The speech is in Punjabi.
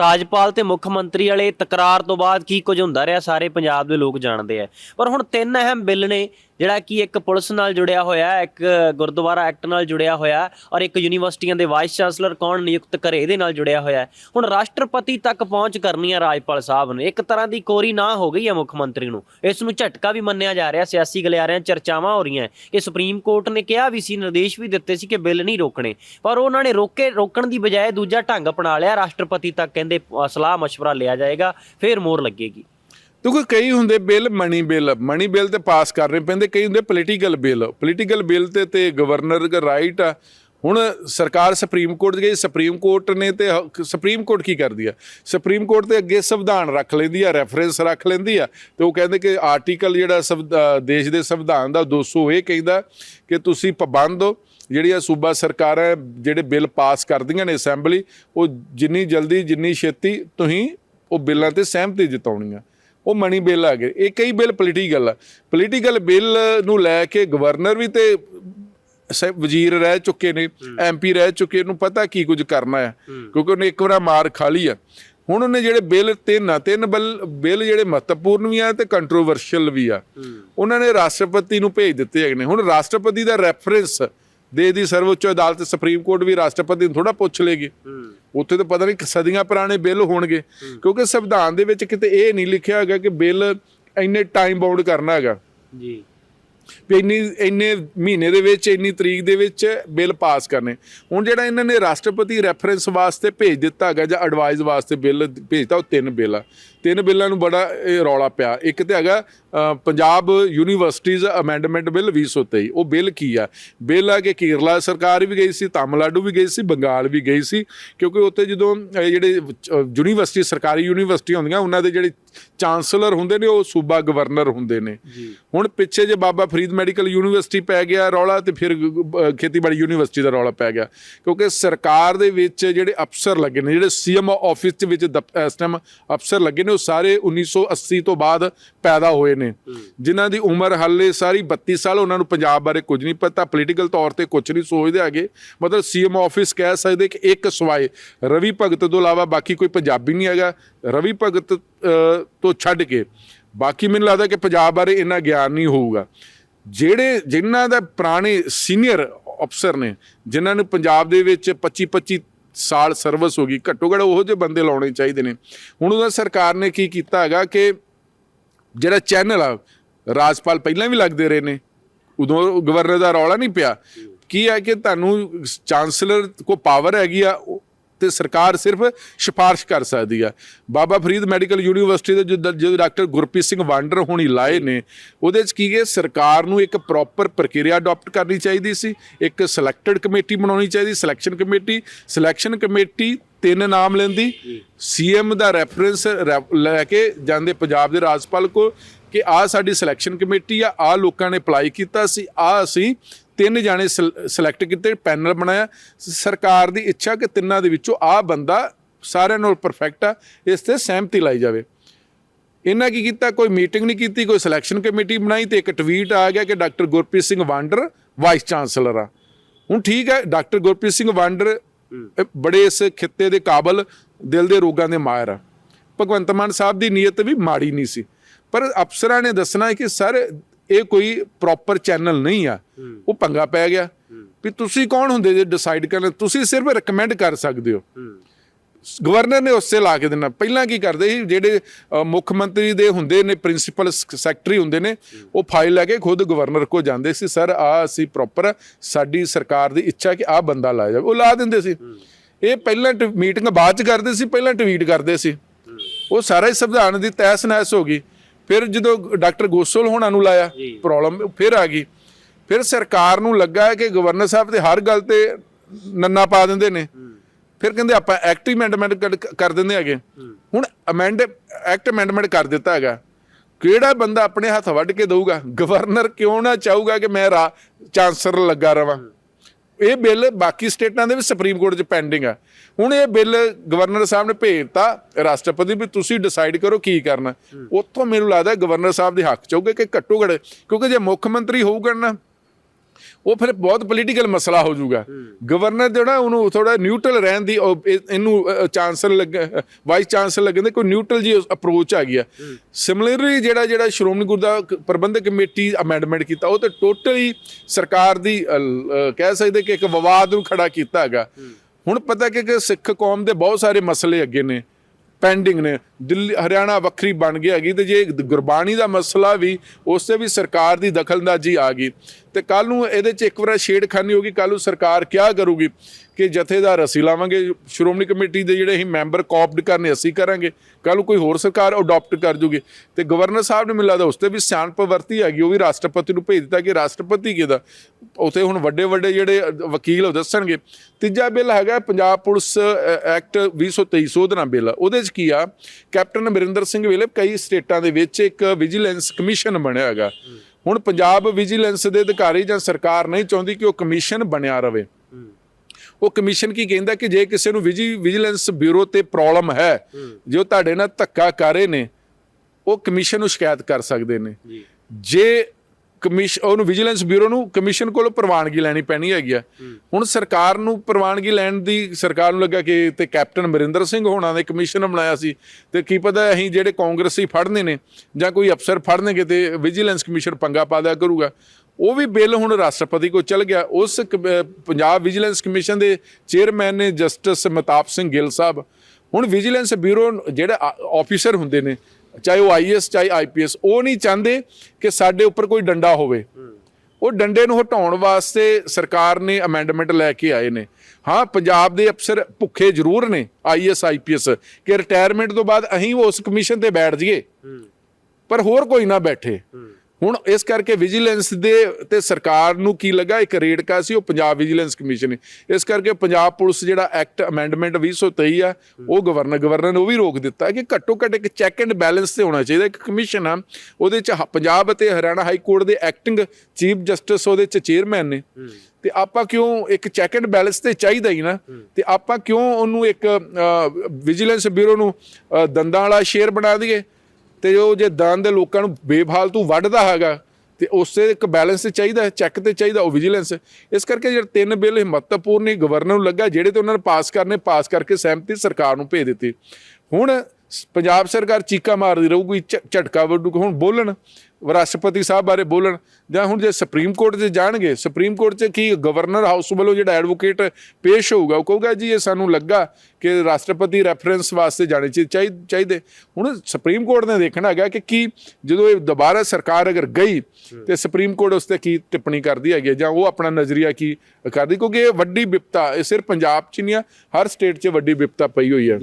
ਰਾਜਪਾਲ ਤੇ ਮੁੱਖ ਮੰਤਰੀ ਵਾਲੇ ਤਕਰਾਰ ਤੋਂ ਬਾਅਦ ਕੀ ਕੁਝ ਹੁੰਦਾ ਰਿਹਾ, ਸਾਰੇ ਪੰਜਾਬ ਦੇ ਲੋਕ ਜਾਣਦੇ ਆ। ਪਰ ਹੁਣ ਤਿੰਨ ਅਹਿਮ ਬਿੱਲ ਨੇ ਜਿਹੜਾ ਕਿ ਇੱਕ ਪੁਲਿਸ ਨਾਲ ਜੁੜਿਆ ਹੋਇਆ ਹੈ, ਇੱਕ ਗੁਰਦੁਆਰਾ ਐਕਟ ਨਾਲ ਜੁੜਿਆ ਹੋਇਆ ਹੈ ਔਰ ਇੱਕ ਯੂਨੀਵਰਸਿਟੀਆਂ ਦੇ ਵਾਈਸ ਚਾਂਸਲਰ ਕੌਣ ਨਿਯੁਕਤ ਕਰੇ ਇਹਦੇ ਨਾਲ ਜੁੜਿਆ ਹੋਇਆ ਹੈ ਹੁਣ ਰਾਸ਼ਟਰਪਤੀ ਤੱਕ ਪਹੁੰਚ ਕਰਨੀ ਹੈ ਰਾਜਪਾਲ ਸਾਹਿਬ ਨੇ ਇੱਕ ਤਰ੍ਹਾਂ ਦੀ ਕੋਰੀ ਨਾ ਹੋ ਗਈ ਹੈ ਮੁੱਖ ਮੰਤਰੀ ਨੂੰ ਇਸ ਨੂੰ ਝਟਕਾ ਵੀ ਮੰਨਿਆ ਜਾ ਰਿਹਾ ਸਿਆਸੀ ਗਲਿਆਰਿਆਂ 'ਚ ਚਰਚਾਵਾਂ ਹੋ ਰਹੀਆਂ ਕਿ ਸੁਪਰੀਮ ਕੋਰਟ ਨੇ ਕਿਹਾ ਵੀ ਸੀ ਨਿਰਦੇਸ਼ ਵੀ ਦਿੱਤੇ ਸੀ ਕਿ ਬਿੱਲ ਨਹੀਂ ਰੋਕਣੇ ਪਰ ਉਹਨਾਂ ਨੇ ਰੋਕੇ ਰੋਕਣ ਦੀ ਬਜਾਏ ਦੂਜਾ ਢੰਗ ਅਪਣਾ ਲਿਆ ਰਾਸ਼ਟਰਪਤੀ ਤੱਕ ਕਹਿੰਦੇ ਅ, ਸਲਾਹ مشورہ ਲਿਆ ਜਾਏਗਾ ਫਿਰ ਮੋਹਰ ਲੱਗੇਗੀ ਦੇਖੋ, ਕਈ ਹੁੰਦੇ bill money bill money bill ਤੇ ਪਾਸ ਕਰਨੇ ਪੈਂਦੇ, ਕਈ ਹੁੰਦੇ ਪੋਲੀਟੀਕਲ ਬਿੱਲ। ਪੋਲੀਟੀਕਲ ਬਿੱਲ ਤੇ ਤੇ ਗਵਰਨਰ ਦਾ ਰਾਈਟ ਆ। ਹੁਣ ਸਰਕਾਰ ਸੁਪਰੀਮ ਕੋਰਟ ਗਈ, ਸੁਪਰੀਮ ਕੋਰਟ ਨੇ ਤੇ ਸੁਪਰੀਮ ਕੋਰਟ ਕੀ ਕਰਦੀ ਆ? ਸੁਪਰੀਮ ਕੋਰਟ ਤੇ ਅੱਗੇ ਸੰਵਿਧਾਨ ਰੱਖ ਲੈਂਦੀ ਆ ਰੈਫਰੈਂਸ ਰੱਖ ਲੈਂਦੀ ਆ, ਤੇ ਉਹ ਕਹਿੰਦੇ ਕਿ ਆਰਟੀਕਲ ਜਿਹੜਾ ਸੰਵਿ- ਦੇਸ਼ ਦੇ ਸੰਵਿਧਾਨ ਦਾ 200 ਇਹ ਕਹਿੰਦਾ ਕਿ ਤੁਸੀਂ ਪਾਬੰਦ ਹੋ। ਜਿਹੜੀਆਂ ਸੂਬਾ ਸਰਕਾਰਾਂ ਜਿਹੜੇ ਬਿੱਲ ਪਾਸ ਕਰਦੀਆਂ ਨੇ ਅਸੈਂਬਲੀ, ਉਹ ਜਿੰਨੀ ਜਲਦੀ, ਜਿੰਨੀ ਛੇਤੀ ਤੁਸੀਂ ਉਹ ਬਿੱਲਾਂ ਤੇ ਸਹਿਮਤੀ ਜਤਾਉਣੀ ਆ। ਉਹ ਮਨੀ ਬਿੱਲ ਆ ਗਏ। ਇਹ ਕਈ ਬਿੱਲ ਪੋਲੀਟੀਕਲ ਆ। ਪੋਲੀਟੀਕਲ ਬਿੱਲ ਨੂੰ ਲੈ ਕੇ ਗਵਰਨਰ ਵੀ ਤੇ ਸ- ਵਜ਼ੀਰ ਰਹਿ ਚੁੱਕੇ ਨੇ ਐਮਪੀ ਰਹਿ ਚੁੱਕੇ ਨੂੰ ਪਤਾ ਕੀ ਕੁਝ ਕਰਨਾ ਹੈ। ਕਿਉਂਕਿ ਉਹਨੇ ਇੱਕ ਵਾਰ ਮਾਰ ਖਾ ਲਈ ਆ। ਹੁਣ ਉਹਨੇ ਜਿਹੜੇ ਬਿੱਲ ਤਿੰਨ ਆ ਤਿੰਨ ਬਿੱਲ ਬਿੱਲ ਜਿਹੜੇ ਮਹੱਤਵਪੂਰਨ ਵੀ ਆ ਤੇ ਕੰਟਰੋਵਰਸ਼ੀਅਲ ਵੀ ਆ। ਉਹਨਾਂ ਨੇ ਰਾਸ਼ਟਰਪਤੀ ਨੂੰ ਭੇਜ ਦਿੱਤੇ ਹੈਗੇ ਨੇ। ਹੁਣ ਰਾਸ਼ਟਰਪਤੀ ਦਾ ਰੈਫਰੈਂਸ ਦੇ ਦੀ ਸਰਵਉੱਚ ਅਦਾਲਤ ਸੁਪਰੀਮ ਕੋਰਟ ਵੀ ਰਾਸ਼ਟਰਪਤੀ ਨੂੰ ਥੋੜਾ ਪੁੱਛ ਲੇਗੀ। ਉੱਥੇ ਤਾਂ ਪਤਾ ਨਹੀਂ ਸਦੀਆਂ ਪੁਰਾਣੇ ਬਿੱਲ ਹੋਣਗੇ। ਕਿਉਂਕਿ ਸੰਵਿਧਾਨ ਦੇ ਵਿੱਚ ਕਿਤੇ ਇਹ ਨਹੀਂ ਲਿਖਿਆ ਹੈਗਾ ਕਿ ਬਿੱਲ ਇੰਨੇ ਟਾਈਮ ਬਾਉਂਡ ਕਰਨਾ ਹੈਗਾ। ਜੀ। ਵੀ ਇੰਨੀ, ਇੰਨੇ ਮਹੀਨੇ ਦੇ ਵਿੱਚ, ਇੰਨੀ ਤਰੀਕ ਦੇ ਵਿੱਚ ਬਿੱਲ ਪਾਸ ਕਰਨੇ। ਹੁਣ ਜਿਹੜਾ ਇਹਨਾਂ ਨੇ ਰਾਸ਼ਟਰਪਤੀ ਰੈਫਰੈਂਸ ਵਾਸਤੇ ਭੇਜ ਦਿੱਤਾ ਹੈਗਾ ਜਾਂ ਐਡਵਾਈਸ ਵਾਸਤੇ ਬਿੱਲ ਭੇਜਤਾ, ਉਹ ਤਿੰਨ ਬਿੱਲ ਆ। ਤਿੰਨ ਬਿੱਲਾਂ ਨੂੰ ਬੜਾ, ਇਹ ਰੌਲਾ ਪਿਆ। ਇੱਕ ਤੇ ਹੈਗਾ ਪੰਜਾਬ ਯੂਨੀਵਰਸਿਟੀਜ਼ ਅਮੈਂਡਮੈਂਟ ਬਿੱਲ 2023 ਉਹ ਬਿੱਲ ਕੀ ਆ? ਬਿੱਲ ਆ ਕਿ ਕੇਰਲਾ ਸਰਕਾਰ ਵੀ ਗਈ ਸੀ, ਤਾਮਿਲਨਾਡੂ ਵੀ ਗਈ ਸੀ, ਬੰਗਾਲ ਵੀ ਗਈ ਸੀ। ਕਿਉਂਕਿ ਉੱਥੇ ਜਦੋਂ ਜਿਹੜੇ ਯੂਨੀਵਰਸਿਟੀ, ਸਰਕਾਰੀ ਯੂਨੀਵਰਸਿਟੀ ਹੁੰਦੀਆਂ, ਉਹਨਾਂ ਦੇ ਜਿਹੜੇ ਚਾਂਸਲਰ ਹੁੰਦੇ ਨੇ ਉਹ ਸੂਬਾ ਗਵਰਨਰ ਹੁੰਦੇ ਨੇ। ਹੁਣ ਪਿੱਛੇ ਜੇ ਬਾਬਾ ਫਰੀਦ ਮੈਡੀਕਲ ਯੂਨੀਵਰਸਿਟੀ ਪੈ ਗਿਆ ਰੌਲਾ ਤੇ ਫਿਰ ਖੇਤੀਬਾੜੀ ਯੂਨੀਵਰਸਿਟੀ ਦਾ ਰੌਲਾ ਪੈ ਗਿਆ। ਕਿਉਂਕਿ ਸਰਕਾਰ ਦੇ ਵਿੱਚ ਜਿਹੜੇ ਅਫਸਰ ਲੱਗੇ ਨੇ ਜਿਹੜੇ ਸੀਐਮ ਆਫਿਸ ਦੇ ਵਿੱਚ ਇਸ ਟਾਈਮ ਅਫਸਰ ਲੱਗੇ ਨੇ ਉਹ ਸਾਰੇ 1980 ਤੋਂ ਬਾਅਦ ਪੈਦਾ ਹੋਏ ਨੇ। ਜਿਨ੍ਹਾਂ ਦੀ ਉਮਰ ਹਾਲੇ ਸਾਰੀ 32 ਸਾਲ ਉਹਨਾਂ ਨੂੰ ਪੰਜਾਬ ਬਾਰੇ ਕੁਝ ਨਹੀਂ ਪਤਾ ਪੋਲੀਟੀਕਲ ਤੌਰ ਤੇ ਕੁਝ ਨਹੀਂ ਸੋਚਦੇ ਹੈਗੇ। ਮਤਲਬ ਸੀਐਮ ਆਫਿਸ ਕਹਿ ਸਕਦੇ ਕਿ ਇੱਕ ਸਵਾਏ। ਰਵੀ ਭਗਤ ਤੋਂ ਇਲਾਵਾ ਬਾਕੀ ਕੋਈ ਪੰਜਾਬੀ ਨਹੀਂ ਹੈਗਾ। ਰਵੀ ਭਗਤ ਤੋਂ ਛੱਡ ਕੇ। ਬਾਕੀ ਮੈਨੂੰ ਲੱਗਦਾ ਕਿ ਪੰਜਾਬ ਬਾਰੇ ਇੰਨਾ ਗਿਆਨ ਨਹੀਂ ਹੋਊਗਾ। ਜਿਹੜੇ, ਜਿਨ੍ਹਾਂ ਦਾ ਪੁਰਾਣੇ ਸੀਨੀਅਰ ਅਫਸਰ ਨੇ, ਜਿਨ੍ਹਾਂ ਨੂੰ ਪੰਜਾਬ ਦੇ ਵਿੱਚ 25 25 ਸਾਲ ਸਰਵਿਸ ਹੋ ਗਈ, ਘੱਟੋ ਘੱਟ ਉਹੋ ਜਿਹੇ ਬੰਦੇ ਲਾਉਣੇ ਚਾਹੀਦੇ ਨੇ। ਹੁਣ ਉਹਦਾ ਸਰਕਾਰ ਨੇ ਕੀ ਕੀਤਾ ਹੈਗਾ ਕਿ ਜਿਹੜਾ ਚੈਨਲ ਆ, ਰਾਜਪਾਲ ਪਹਿਲਾਂ ਵੀ ਲੱਗਦੇ ਰਹੇ ਨੇ। ਉਦੋਂ ਗਵਰਨਰ ਦਾ ਰੌਲਾ ਨਹੀਂ ਪਿਆ। ਕੀ ਹੈ ਕਿ ਤੁਹਾਨੂੰ ਚਾਂਸਲਰ ਕੋ ਪਾਵਰ ਹੈਗੀ ਆ ਤੇ ਸਰਕਾਰ ਸਿਰਫ ਸਿਫਾਰਿਸ਼ ਕਰ ਸਕਦੀ ਆ ਬਾਬਾ ਫਰੀਦ ਮੈਡੀਕਲ ਯੂਨੀਵਰਸਿਟੀ ਦੇ ਜਦੋਂ ਜਦੋਂ ਡਾਕਟਰ ਗੁਰਪ੍ਰੀਤ ਸਿੰਘ ਵਾਂਡਰ ਹੋਣੀ ਲਾਏ ਨੇ, ਉਹਦੇ ਚ ਕੀ ਹੈ, ਸਰਕਾਰ ਨੂੰ ਇੱਕ ਪ੍ਰੋਪਰ ਪ੍ਰਕਿਰਿਆ ਅਡਾਪਟ ਕਰਨੀ ਚਾਹੀਦੀ ਸੀ, ਇੱਕ ਸਿਲੈਕਟਡ ਕਮੇਟੀ ਬਣਾਉਣੀ ਚਾਹੀਦੀ ਸਿਲੈਕਸ਼ਨ ਕਮੇਟੀ ਸਿਲੈਕਸ਼ਨ ਕਮੇਟੀ ਤਿੰਨ ਨਾਮ ਲੈਂਦੀ ਸੀਐਮ ਦਾ ਰੈਫਰੈਂਸ ਲੈ ਕੇ ਜਾਂਦੇ ਪੰਜਾਬ ਦੇ ਰਾਜਪਾਲ ਕੋ ਕਿ ਆ ਸਾਡੀ ਸਿਲੈਕਸ਼ਨ ਕਮੇਟੀ ਆ ਆ ਲੋਕਾਂ ਨੇ ਅਪਲਾਈ ਕੀਤਾ ਸੀ ਆ ਅਸੀਂ ਤਿੰਨ ਜਾਣੇ ਸਿਲੈਕਟ ਕੀਤੇ ਪੈਨਲ ਬਣਾਇਆ। ਸਰਕਾਰ ਦੀ ਇੱਛਾ ਕਿ ਤਿੰਨਾਂ ਦੇ ਵਿੱਚੋਂ ਆ ਬੰਦਾ ਸਾਰਿਆਂ ਨਾਲ ਪਰਫੈਕਟ ਆ, ਇਸ ਤੇ ਸਹਿਮਤੀ ਲਾਈ ਜਾਵੇ। ਇਹਨਾਂ ਕੀ ਕੀਤਾ? ਕੋਈ ਮੀਟਿੰਗ ਨਹੀਂ ਕੀਤੀ, ਕੋਈ ਸਿਲੈਕਸ਼ਨ ਕਮੇਟੀ ਬਣਾਈ ਤੇ ਇੱਕ ਟਵੀਟ ਆ ਗਿਆ ਕਿ doctor Gurpreet Singh Wander vice chancellor ਆ। ਹੁਣ ਠੀਕ ਹੈ, ਡਾਕਟਰ ਗੁਰਪ੍ਰੀਤ ਸਿੰਘ ਵਾਂਡਰ ਬੜੇ ਇਸ ਖਿੱਤੇ ਦੇ ਕਾਬਲ, ਦਿਲ ਦੇ ਰੋਗਾਂ ਦੇ ਮਾਹਿਰ ਆ। ਭਗਵੰਤ ਮਾਨ ਸਾਹਿਬ ਦੀ ਨੀਅਤ ਵੀ ਮਾੜੀ ਨਹੀਂ ਸੀ। ਪਰ ਅਫਸਰਾਂ ਨੇ ਦੱਸਣਾ ਕਿ ਸਰ ਇਹ ਕੋਈ ਪ੍ਰੋਪਰ ਚੈਨਲ ਨਹੀਂ ਆ। ਉਹ ਪੰਗਾ ਪੈ ਗਿਆ। ਵੀ ਤੁਸੀਂ ਕੌਣ ਹੁੰਦੇ ਜੇ ਡਿਸਾਈਡ ਕਰਨ? ਤੁਸੀਂ ਸਿਰਫ ਰეკਮੈਂਡ ਕਰ ਸਕਦੇ ਹੋ। ਗਵਰਨਰ ਨੇ ਉਸੇ ਲਾ ਕੇ ਦੇਣਾ। ਪਹਿਲਾਂ ਕੀ ਕਰਦੇ ਸੀ? ਜਿਹੜੇ ਮੁੱਖ ਮੰਤਰੀ ਦੇ ਹੁੰਦੇ ਨੇ ਪ੍ਰਿੰਸੀਪਲ ਸੈਕਟਰੀ ਹੁੰਦੇ ਨੇ ਉਹ ਫਾਈਲ ਲੈ ਕੇ ਖੁਦ ਗਵਰਨਰ ਕੋ ਜਾਂਦੇ ਸੀ। ਸਰ ਆ ਅਸੀਂ ਪ੍ਰੋਪਰ ਸਾਡੀ ਸਰਕਾਰ ਦੀ ਇੱਛਾ ਕਿ ਆ ਬੰਦਾ ਲਾਇਆ ਜਾਵੇ। ਉਹ ਲਾ ਦਿੰਦੇ ਸੀ। ਇਹ ਪਹਿਲਾਂ ਮੀਟਿੰਗ ਬਾਅਦ ਚ ਕਰਦੇ ਸੀ ਪਹਿਲਾਂ ਟਵੀਟ ਕਰਦੇ ਸੀ। ਉਹ ਸਾਰਾ ਹੀ ਸੰਵਿਧਾਨ ਦੀ ਤਹਿਸ ਨਹਿਸ ਹੋ ਗਈ। ਫਿਰ ਜਦੋਂ ਡਾਕਟਰ ਗੋਸਲ ਹੋਣਾ ਨੂੰ ਲਾਇਆ ਪ੍ਰੋਬਲਮ ਫਿਰ ਆ ਗਈ। ਫਿਰ ਸਰਕਾਰ ਨੂੰ ਲੱਗਾ ਕਿ ਗਵਰਨਰ ਸਾਹਿਬ ਤੇ ਹਰ ਗੱਲ ਤੇ ਨੰਨਾ ਪਾ ਦਿੰਦੇ ਨੇ। ਫਿਰ ਕਹਿੰਦੇ ਆਪਾਂ ਐਕਟ ਅਮੈਂਡਮੈਂਟ ਕਰ ਦਿੰਦੇ ਹੈਗੇ। ਹੁਣ ਅਮੈਂਡ ਐਕਟ ਅਮੈਂਡਮੈਂਟ ਕਰ ਦਿੱਤਾ ਹੈਗਾ। ਕਿਹੜਾ ਬੰਦਾ ਆਪਣੇ ਹੱਥ ਵੱਢ ਕੇ ਦਊਗਾ? ਗਵਰਨਰ ਕਿਉਂ ਨਾ ਚਾਹੂਗਾ ਕਿ ਮੈਂ ਚਾਂਸਲਰ ਲੱਗਾ ਰਵਾਂ? ਇਹ ਬਿੱਲ ਬਾਕੀ ਸਟੇਟਾਂ ਦੇ ਵੀ ਸੁਪਰੀਮ ਕੋਰਟ 'ਚ ਪੈਂਡਿੰਗ ਆ। ਹੁਣ ਇਹ ਬਿੱਲ ਗਵਰਨਰ ਸਾਹਿਬ ਨੇ ਭੇਜਤਾ ਰਾਸ਼ਟਰਪਤੀ ਵੀ ਤੁਸੀਂ ਡਿਸਾਈਡ ਕਰੋ ਕੀ ਕਰਨਾ। ਉੱਥੋਂ ਮੈਨੂੰ ਲੱਗਦਾ ਗਵਰਨਰ ਸਾਹਿਬ ਦੇ ਹੱਕ 'ਚ ਹੋਊਗਾ ਕਿ ਘੱਟੋ ਘੱਟ ਕਿਉਂਕਿ ਜੇ ਮੁੱਖ ਮੰਤਰੀ ਹੋਊਗਾ ਨਾ ਉਹ ਫਿਰ ਬਹੁਤ ਪੋਲੀਟੀਕਲ ਮਸਲਾ ਹੋ ਜਾਊਗਾ। ਗਵਰਨਰ ਜਿਹੜਾ ਉਹਨੂੰ ਥੋੜਾ ਨਿਊਟਰਲ ਰਹਿਣ ਦੀ ਇਹਨੂੰ ਚਾਂਸਲਰ ਲੱਗ ਵਾਈਸ ਚਾਂਸਲਰ ਲੱਗਣ ਦੇ ਕੋਈ ਨਿਊਟਰਲ ਜੀ ਅਪਰੋਚ ਆ ਗਿਆ ਸਿਮਿਲਰਲੀ ਜਿਹੜਾ ਜਿਹੜਾ ਸ਼੍ਰੋਮਣੀ ਗੁਰਦੁਆਰਾ ਪ੍ਰਬੰਧਕ ਕਮੇਟੀ ਅਮੈਂਡਮੈਂਟ ਕੀਤਾ ਉਹ ਤਾਂ ਟੋਟਲੀ ਸਰਕਾਰ ਦੀ ਕਹਿ ਸਕਦੇ ਕਿ ਇੱਕ ਵਿਵਾਦ ਨੂੰ ਖੜਾ ਕੀਤਾ ਹੈਗਾ। ਹੁਣ ਪਤਾ ਕਿ ਸਿੱਖ ਕੌਮ ਦੇ ਬਹੁਤ ਸਾਰੇ ਮਸਲੇ ਅੱਗੇ ਨੇ। ਪੈਂਡਿੰਗ ਨੇ। ਦਿੱਲੀ, ਹਰਿਆਣਾ ਵੱਖਰੀ ਬਣ ਗਿਆ ਹੈਗੀ ਤੇ ਜੇ ਗੁਰਬਾਣੀ ਦਾ ਮਸਲਾ ਵੀ, ਉਸ ਤੇ ਵੀ ਸਰਕਾਰ ਦੀ ਦਖਲਅੰਦਾਜ਼ੀ ਆ ਗਈ। ਤੇ ਕੱਲ ਨੂੰ ਇਹਦੇ ਚ ਇੱਕ ਵਾਰ ਛੇੜਖਾਨੀ ਹੋਗੀ ਕੱਲ ਨੂੰ ਸਰਕਾਰ ਕਿਆ ਕਰੂਗੀ? ਕਿ ਜਥੇਦਾਰ ਅਸੀਂ ਲਾਵਾਂਗੇ। ਸ਼੍ਰੋਮਣੀ ਕਮੇਟੀ ਦੇ ਜਿਹੜੇ ਅਸੀਂ ਮੈਂਬਰ ਕੌਪਟ ਕਰਨੇ ਅਸੀਂ ਕਰਾਂਗੇ। ਕੱਲ ਨੂੰ ਕੋਈ ਹੋਰ ਸਰਕਾਰ ਅਡਾਪਟ ਕਰ ਜੂਗੀ। ਤੇ ਗਵਰਨਰ ਸਾਹਿਬ ਨੇ ਮੈਨੂੰ ਲੱਗਦਾ ਉਸ ਤੇ ਵੀ ਸਿਆਣਪ ਵਰਤੀ ਹੈਗੀ ਉਹ ਵੀ ਰਾਸ਼ਟਰਪਤੀ ਨੂੰ ਭੇਜ ਦਿੱਤਾ ਕਿ ਰਾਸ਼ਟਰਪਤੀ ਕਿਹਦਾ? ਉਥੇ ਹੁਣ ਵੱਡੇ ਵੱਡੇ ਜਿਹੜੇ ਵਕੀਲ ਉਹ ਦੱਸਣਗੇ। ਤੀਜਾ ਬਿੱਲ ਹੈਗਾ ਪੰਜਾਬ ਪੁਲਿਸ ਅ, ਐਕਟ 2023 ਸੋਧਣਾ ਬਿੱਲ। ਉਹਦੇ ਚ ਕੀ ਆ? ਕੈਪਟਨ ਅਮਰਿੰਦਰ ਸਿੰਘ ਵੇਲੇ ਕਈ ਸਟੇਟਾਂ ਦੇ ਵਿੱਚ ਇੱਕ ਵਿਜੀਲੈਂਸ ਕਮਿਸ਼ਨ ਬਣਿਆ ਹੈਗਾ। ਹੁਣ ਪੰਜਾਬ ਵਿਜੀਲੈਂਸ ਦੇ ਅਧਿਕਾਰੀ ਜਾਂ ਸਰਕਾਰ ਨਹੀਂ ਚਾਹੁੰਦੀ ਕਿ ਉਹ ਕਮਿਸ਼ਨ ਬਣਿਆ ਰਵੇ। ਉਹ ਕਮਿਸ਼ਨ ਕੀ ਕਹਿੰਦਾ ਕਿ ਜੇ ਕਿਸੇ ਨੂੰ ਵਿਜੀ ਵਿਜੀਲੈਂਸ ਬਿਊਰੋ ਤੇ ਪ੍ਰੋਬਲਮ ਹੈ ਜੋ ਤੁਹਾਡੇ ਨਾਲ ਧੱਕਾ ਕਰ ਰਹੇ ਨੇ ਉਹ ਕਮਿਸ਼ਨ ਨੂੰ ਸ਼ਿਕਾਇਤ ਕਰ ਸਕਦੇ ਨੇ। ਜੀ। ਕਮਿਸ਼ਨ ਉਹਨੂੰ ਵਿਜੀਲੈਂਸ ਬਿਊਰੋ ਨੂੰ ਕਮਿਸ਼ਨ ਕੋਲੋਂ ਪ੍ਰਵਾਨਗੀ ਲੈਣੀ ਪੈਣੀ ਹੈਗੀ ਆ। ਹੁਣ ਸਰਕਾਰ ਨੂੰ ਪ੍ਰਵਾਨਗੀ ਲੈਣ ਦੀ ਸਰਕਾਰ ਨੂੰ ਲੱਗਾ ਕਿ ਤੇ ਕੈਪਟਨ ਅਮਰਿੰਦਰ ਸਿੰਘ ਹੋਣਾ ਨੇ ਕਮਿਸ਼ਨ ਬਣਾਇਆ ਸੀ ਤੇ ਕੀ ਪਤਾ ਅਸੀਂ ਜਿਹੜੇ ਕਾਂਗਰਸੀ ਫੜਨੇ ਨੇ ਜਾਂ ਕੋਈ ਅਫਸਰ ਫੜਨਗੇ ਤੇ ਵਿਜੀਲੈਂਸ ਕਮਿਸ਼ਨ ਪੰਗਾ ਪਾ ਦਿਆ ਕਰੂਗਾ। ਉਹ ਵੀ ਬਿੱਲ ਹੁਣ ਰਾਸ਼ਟਰਪਤੀ ਕੋਲ ਚਲ ਗਿਆ। ਉਸ ਪੰਜਾਬ ਵਿਜੀਲੈਂਸ ਕਮਿਸ਼ਨ ਦੇ ਚੇਅਰਮੈਨ ਨੇ ਜਸਟਿਸ ਮਤਾਬ ਸਿੰਘ ਗਿੱਲ ਸਾਹਿਬ। ਹੁਣ ਵਿਜੀਲੈਂਸ ਬਿਊਰੋ ਜਿਹੜੇ ਆਫੀਸਰ ਹੁੰਦੇ ਨੇ ਚਾਹੇ ਉਹ ਆਈਐਸ ਚਾਹੇ ਆਈਪੀਐਸ ਉਹ ਨਹੀਂ ਚਾਹੁੰਦੇ ਕਿ ਸਾਡੇ ਉੱਪਰ ਕੋਈ ਡੰਡਾ ਹੋਵੇ। ਉਹ ਡੰਡੇ ਨੂੰ ਹਟਾਉਣ ਵਾਸਤੇ ਸਰਕਾਰ ਨੇ ਅਮੈਂਡਮੈਂਟ ਲੈ ਕੇ ਆਏ ਨੇ। ਹਾਂ ਪੰਜਾਬ ਦੇ ਅਫਸਰ ਭੁੱਖੇ ਜ਼ਰੂਰ ਨੇ ਆਈਐਸ ਆਈਪੀਐਸ ਕਿ ਰਿਟਾਇਰਮੈਂਟ ਤੋਂ ਬਾਅਦ ਅਸੀਂ ਉਸ ਕਮਿਸ਼ਨ ਤੇ ਬੈਠ ਜਾਈਏ। ਪਰ ਹੋਰ ਕੋਈ ਨਾ ਬੈਠੇ। ਹੁਣ ਇਸ ਕਰਕੇ ਵਿਜੀਲੈਂਸ ਦੇ ਤੇ ਸਰਕਾਰ ਨੂੰ ਕੀ ਲੱਗਾ? ਇੱਕ ਰੇੜਕਾ ਸੀ ਉਹ ਪੰਜਾਬ ਵਿਜੀਲੈਂਸ ਕਮਿਸ਼ਨ ਇਸ ਕਰਕੇ ਪੰਜਾਬ ਪੁਲਿਸ ਜਿਹੜਾ ਐਕਟ ਅਮੈਂਡਮੈਂਟ 2023 ਆ ਉਹ ਗਵਰਨਰ ਗਵਰਨਰ ਨੇ ਉਹ ਵੀ ਰੋਕ ਦਿੱਤਾ ਕਿ ਘੱਟੋ ਘੱਟ ਇੱਕ ਚੈੱਕ ਐਂਡ ਬੈਲੈਂਸ ਤੇ ਹੋਣਾ ਚਾਹੀਦਾ। ਇੱਕ ਕਮਿਸ਼ਨ ਆ ਉਹਦੇ ਚ ਪੰਜਾਬ ਅਤੇ ਹਰਿਆਣਾ ਹਾਈ ਕੋਰਟ ਦੇ ਐਕਟਿੰਗ ਚੀਫ ਜਸਟਿਸ ਉਹਦੇ ਚ ਚੇਅਰਮੈਨ ਨੇ। ਤੇ ਆਪਾਂ ਕਿਉਂ ਇੱਕ ਚੈੱਕ ਐਂਡ ਬੈਲੈਂਸ ਤੇ ਚਾਹੀਦਾ ਹੀ ਨਾ? ਤੇ ਆਪਾਂ ਕਿਉਂ ਉਹਨੂੰ ਇੱਕ ਵਿਜੀਲੈਂਸ ਬਿਊਰੋ ਨੂੰ ਦੰਦਾਂ ਵਾਲਾ ਸ਼ੇਰ ਬਣਾ ਦਈਏ? ਤੇ ਉਹ ਜੇ ਦਾਨ ਦੇ ਲੋਕਾਂ ਨੂੰ ਬੇਫਾਲਤੂ ਵੱਢਦਾ ਹੈਗਾ, ਤੇ ਉਸੇ ਇੱਕ ਬੈਲੈਂਸ ਤੇ ਚਾਹੀਦਾ ਚੈੱਕ ਤੇ ਚਾਹੀਦਾ ਉਹ ਵਿਜੀਲੈਂਸ ਇਸ ਕਰਕੇ ਜਿਹੜੇ ਤਿੰਨ ਬਿੱਲ ਇਹ ਮਹੱਤਵਪੂਰਨ ਨੇ ਗਵਰਨਰ ਨੂੰ ਲੱਗਾ, ਜਿਹੜੇ ਤੇ ਉਹਨਾਂ ਨੇ ਪਾਸ ਕਰਨੇ ਪਾਸ ਕਰਕੇ ਸਹਿਮਤੀ ਸਰਕਾਰ ਨੂੰ ਭੇਜ ਦਿੱਤੀ। ਹੁਣ ਪੰਜਾਬ ਸਰਕਾਰ ਚੀਕਾ ਮਾਰਦੀ ਰਹੂਗੀ ਝਟਕਾ ਵੱਡੂਗਾ ਹੁਣ ਬੋਲਣ ਰਾਸ਼ਟਰਪਤੀ ਸਾਹਿਬ ਬਾਰੇ ਬੋਲਣ ਜਾਂ ਹੁਣ ਜੇ ਸੁਪਰੀਮ ਕੋਰਟ 'ਚ ਜਾਣਗੇ ਸੁਪਰੀਮ ਕੋਰਟ 'ਚ ਕੀ ਗਵਰਨਰ ਹਾਊਸ ਵੱਲੋਂ ਜਿਹੜਾ ਐਡਵੋਕੇਟ ਪੇਸ਼ ਹੋਊਗਾ ਉਹ ਕਹੂਗਾ ਜੀ ਇਹ ਸਾਨੂੰ ਲੱਗਾ ਕਿ ਰਾਸ਼ਟਰਪਤੀ ਰੈਫਰੈਂਸ ਵਾਸਤੇ ਜਾਣੇ ਚਾਹੀ- ਚਾਹੀ- ਚਾਹੀਦੇ। ਹੁਣ ਸੁਪਰੀਮ ਕੋਰਟ ਨੇ ਦੇਖਣਾ ਹੈਗਾ ਕਿ ਕੀ ਜਦੋਂ ਇਹ ਦੁਬਾਰਾ ਸਰਕਾਰ ਅਗਰ ਗਈ ਤੇ ਸੁਪਰੀਮ ਕੋਰਟ ਉਸ ਤੇ ਕੀ ਟਿੱਪਣੀ ਕਰਦੀ ਹੈਗੀ ਜਾਂ ਉਹ ਆਪਣਾ ਨਜ਼ਰੀਆ ਕੀ ਕਰਦੀ ਕਿਉਂਕਿ ਇਹ ਵੱਡੀ ਵਿਪਤਾ ਇਹ ਸਿਰਫ ਪੰਜਾਬ 'ਚ ਨਹੀਂ ਆ ਹਰ ਸਟੇਟ 'ਚ ਵੱਡੀ ਵਿਪਤਾ ਪਈ ਹੋਈ ਹੈ।